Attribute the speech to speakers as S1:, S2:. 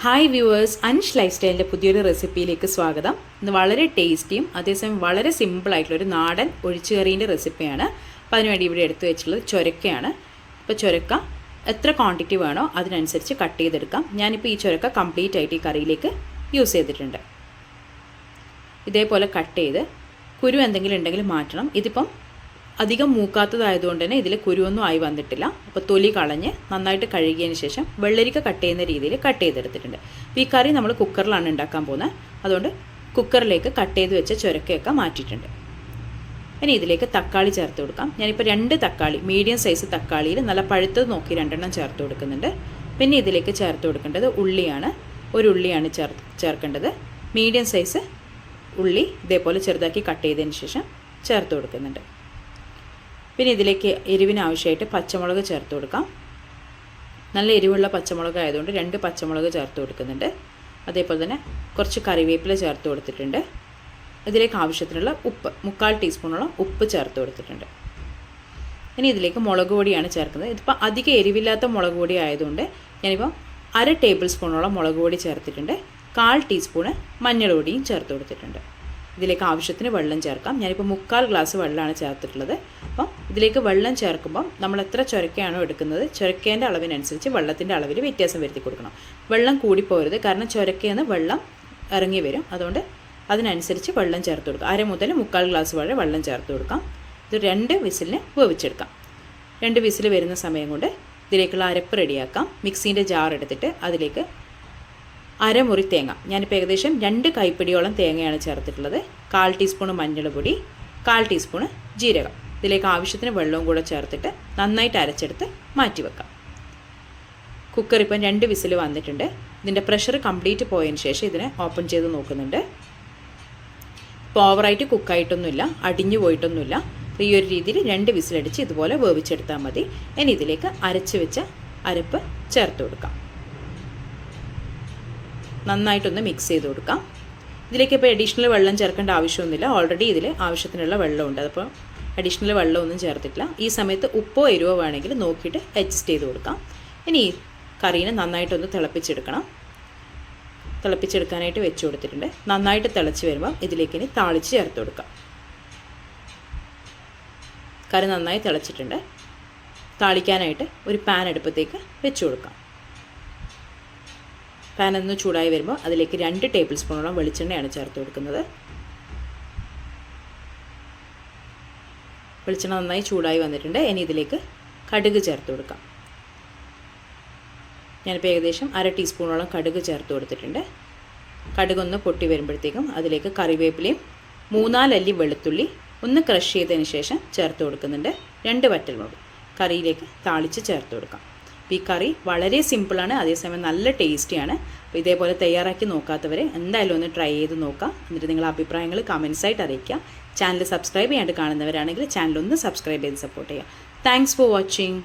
S1: Hi viewers Ansh life സ്റ്റൈലിന്റെ പുതിയൊരു റെസിപ്പിയിലേക്ക് സ്വാഗതം. ഇന്ന് വളരെ ടേസ്റ്റിയും അതേസമയം വളരെ സിമ്പിളായിട്ടുള്ള ഒരു നാടൻ ഒഴിച്ചുകറീന്റെ റെസിപ്പിയാണ് അപ്പോൾ അതിനുവേണ്ടി ഇവിടെ എടുത്തു വെച്ചിട്ടുള്ളത് ചൊരക്കയാണ്. ഇപ്പോൾ ചൊരക്ക എത്ര ക്വാണ്ടിറ്റി വേണോ അതിനനുസരിച്ച് കട്ട് ചെയ്തെടുക്കാം. ഞാനിപ്പോൾ ഈ ചൊരക്ക കംപ്ലീറ്റ് ആയിട്ട് ഈ കറിയിലേക്ക് യൂസ് ചെയ്തിട്ടുണ്ട്. ഇതേപോലെ കട്ട് ചെയ്ത് കുരു എന്തെങ്കിലും ഉണ്ടെങ്കിൽ മാറ്റണം. ഇതിപ്പം അധികം മൂക്കാത്തതായതുകൊണ്ട് തന്നെ ഇതിൽ കുരുവൊന്നും ആയി വന്നിട്ടില്ല. അപ്പോൾ തൊലി കളഞ്ഞ് നന്നായിട്ട് കഴുകിയതിന് ശേഷം വെള്ളരിക്ക കട്ട് ചെയ്യുന്ന രീതിയിൽ കട്ട് ചെയ്തെടുത്തിട്ടുണ്ട്. അപ്പോൾ ഈ കറി നമ്മൾ കുക്കറിലാണ് ഉണ്ടാക്കാൻ പോകുന്നത്. അതുകൊണ്ട് കുക്കറിലേക്ക് കട്ട് ചെയ്ത് വെച്ച ചുരക്കയൊക്കെ മാറ്റിയിട്ടുണ്ട്. ഇനി ഇതിലേക്ക് തക്കാളി ചേർത്ത് കൊടുക്കാം. ഞാനിപ്പോൾ രണ്ട് തക്കാളി മീഡിയം സൈസ് തക്കാളിയിൽ നല്ല പഴുത്തത് നോക്കി രണ്ടെണ്ണം ചേർത്ത് കൊടുക്കുന്നുണ്ട്. പിന്നെ ഇതിലേക്ക് ചേർത്ത് കൊടുക്കേണ്ടത് ഉള്ളിയാണ്. ഒരു ഉള്ളിയാണ് ചേർ ചേർക്കേണ്ടത്. മീഡിയം സൈസ് ഉള്ളി ഇതേപോലെ ചെറുതാക്കി കട്ട് ചെയ്തതിന് ശേഷം ചേർത്ത് കൊടുക്കുന്നുണ്ട്. പിന്നെ ഇതിലേക്ക് എരിവിനാവശ്യമായിട്ട് പച്ചമുളക് ചേർത്ത് കൊടുക്കാം. നല്ല എരിവുള്ള പച്ചമുളക് ആയതുകൊണ്ട് രണ്ട് പച്ചമുളക് ചേർത്ത് കൊടുക്കുന്നുണ്ട്. അതേപോലെ തന്നെ കുറച്ച് കറിവേപ്പില ചേർത്ത് കൊടുത്തിട്ടുണ്ട്. ഇതിലേക്ക് ആവശ്യത്തിനുള്ള ഉപ്പ് മുക്കാൽ ടീസ്പൂണോളം ഉപ്പ് ചേർത്ത് കൊടുത്തിട്ടുണ്ട്. ഇനി ഇതിലേക്ക് മുളക് പൊടിയാണ് ചേർക്കുന്നത്. ഇതിപ്പോൾ അധികം എരിവില്ലാത്ത മുളക് പൊടി ആയതുകൊണ്ട് ഞാനിപ്പോൾ അര ടേബിൾ സ്പൂണോളം മുളക് പൊടി ചേർത്തിട്ടുണ്ട്. കാൽ ടീസ്പൂണ് മഞ്ഞൾ പൊടിയും ചേർത്ത് കൊടുത്തിട്ടുണ്ട്. ഇതിലേക്ക് ആവശ്യത്തിന് വെള്ളം ചേർക്കാം. ഞാനിപ്പോൾ മുക്കാൽ ഗ്ലാസ് വെള്ളമാണ് ചേർത്തിട്ടുള്ളത്. അപ്പം ഇതിലേക്ക് വെള്ളം ചേർക്കുമ്പം നമ്മൾ എത്ര ചുരക്കയാണോ എടുക്കുന്നത് ചുരക്കേന്റെ അളവിനനുസരിച്ച് വെള്ളത്തിന്റെ അളവിൽ വ്യത്യാസം വരുത്തി കൊടുക്കണം. വെള്ളം കൂടിപ്പോരുത് കാരണം ചുരക്കയെന്ന് വെള്ളം ഇറങ്ങി വരും. അതുകൊണ്ട് അതിനനുസരിച്ച് വെള്ളം ചേർത്ത് കൊടുക്കാം. അര മുതൽ മുക്കാൽ ഗ്ലാസ് വരെ വെള്ളം ചേർത്ത് കൊടുക്കാം. ഇത് രണ്ട് വിസിലിന് വേവിച്ചെടുക്കാം. രണ്ട് വിസിൽ വരുന്ന സമയം കൊണ്ട് ഇതിലേക്കുള്ള അരപ്പ് റെഡിയാക്കാം. മിക്സീന്റെ ജാർ എടുത്തിട്ട് അതിലേക്ക് അരമുറി തേങ്ങ. ഞാനിപ്പോൾ ഏകദേശം രണ്ട് കൈപ്പിടിയോളം തേങ്ങയാണ് ചേർത്തിട്ടുള്ളത്. കാൽ ടീസ്പൂണ് മഞ്ഞൾപ്പൊടി കാൽ ടീസ്പൂണ് ജീരകം. ഇതിലേക്ക് ആവശ്യത്തിന് വെള്ളവും കൂടെ ചേർത്തിട്ട് നന്നായിട്ട് അരച്ചെടുത്ത് മാറ്റി വെക്കാം. കുക്കർ ഇപ്പം രണ്ട് വിസിൽ വന്നിട്ടുണ്ട്. ഇതിന്റെ പ്രഷർ കംപ്ലീറ്റ് പോയതിന് ശേഷം ഇതിനെ ഓപ്പൺ ചെയ്ത് നോക്കുന്നുണ്ട്. ഇപ്പോൾ ഓവറായിട്ട് കുക്കായിട്ടൊന്നുമില്ല അടിഞ്ഞു പോയിട്ടൊന്നുമില്ല. ഈ ഒരു രീതിയിൽ രണ്ട് വിസിലടിച്ച് ഇതുപോലെ വേവിച്ചെടുത്താൽ മതി. ഇനി ഇതിലേക്ക് അരച്ച് വെച്ച അരപ്പ് ചേർത്ത് കൊടുക്കാം. നന്നായിട്ടൊന്ന് മിക്സ് ചെയ്ത് കൊടുക്കാം. ഇതിലേക്ക് ഇപ്പോൾ അഡീഷണൽ വെള്ളം ചേർക്കേണ്ട ആവശ്യമൊന്നുമില്ല. ഓൾറെഡി ഇതിൽ ആവശ്യത്തിനുള്ള വെള്ളമുണ്ട്. അതപ്പോൾ അഡീഷണൽ വെള്ളമൊന്നും ചേർത്തിട്ടില്ല. ഈ സമയത്ത് ഉപ്പോ എരിവോ വേണമെങ്കിൽ നോക്കിയിട്ട് അഡ്ജസ്റ്റ് ചെയ്ത് കൊടുക്കാം. ഇനി കറീനെ നന്നായിട്ടൊന്ന് തിളപ്പിച്ചെടുക്കണം. തിളപ്പിച്ചെടുക്കാനായിട്ട് വെച്ച് കൊടുത്തിട്ടുണ്ട്. നന്നായിട്ട് തിളച്ച് വരുമ്പം ഇതിലേക്ക് ഇനി താളിച്ച് ചേർത്ത് കൊടുക്കാം. കറി നന്നായി തിളച്ചിട്ടുണ്ട്. താളിക്കാനായിട്ട് ഒരു പാൻ അടുപ്പത്തേക്ക് വെച്ച് കൊടുക്കാം. പാൻ ഒന്ന് ചൂടായി വരുമ്പോൾ അതിലേക്ക് രണ്ട് ടേബിൾ സ്പൂണോളം വെളിച്ചെണ്ണയാണ് ചേർത്ത് കൊടുക്കുന്നത്. വെളിച്ചെണ്ണ നന്നായി ചൂടായി വന്നിട്ടുണ്ട്. ഇനി ഇതിലേക്ക് കടുക് ചേർത്ത് കൊടുക്കാം. ഞാനിപ്പോൾ ഏകദേശം അര ടീസ്പൂണോളം കടുക് ചേർത്ത് കൊടുത്തിട്ടുണ്ട്. കടുകൊന്ന് പൊട്ടി വരുമ്പോഴത്തേക്കും അതിലേക്ക് കറിവേപ്പിലയും മൂന്നാലല്ലി വെളുത്തുള്ളി ഒന്ന് ക്രഷ് ചെയ്തതിന് ശേഷം ചേർത്ത് കൊടുക്കുന്നുണ്ട്. രണ്ട് വറ്റൽ മുളക് കറിയിലേക്ക് താളിച്ച് ചേർത്ത് കൊടുക്കാം. അപ്പോൾ ഈ കറി വളരെ സിമ്പിളാണ് അതേസമയം നല്ല ടേസ്റ്റിയാണ് അപ്പോൾ ഇതേപോലെ തയ്യാറാക്കി നോക്കാത്തവരെ എന്തായാലും ഒന്ന് ട്രൈ ചെയ്ത് നോക്കാം. എന്നിട്ട് നിങ്ങളുടെ അഭിപ്രായങ്ങൾ കമൻസ് ആയിട്ട് അറിയിക്കുക ചാനൽ സബ്സ്ക്രൈബ് ചെയ്യാണ്ട് കാണുന്നവരാണെങ്കിൽ ചാനൽ ഒന്ന് സബ്സ്ക്രൈബ് ചെയ്ത് സപ്പോർട്ട് ചെയ്യുക. Thanks for watching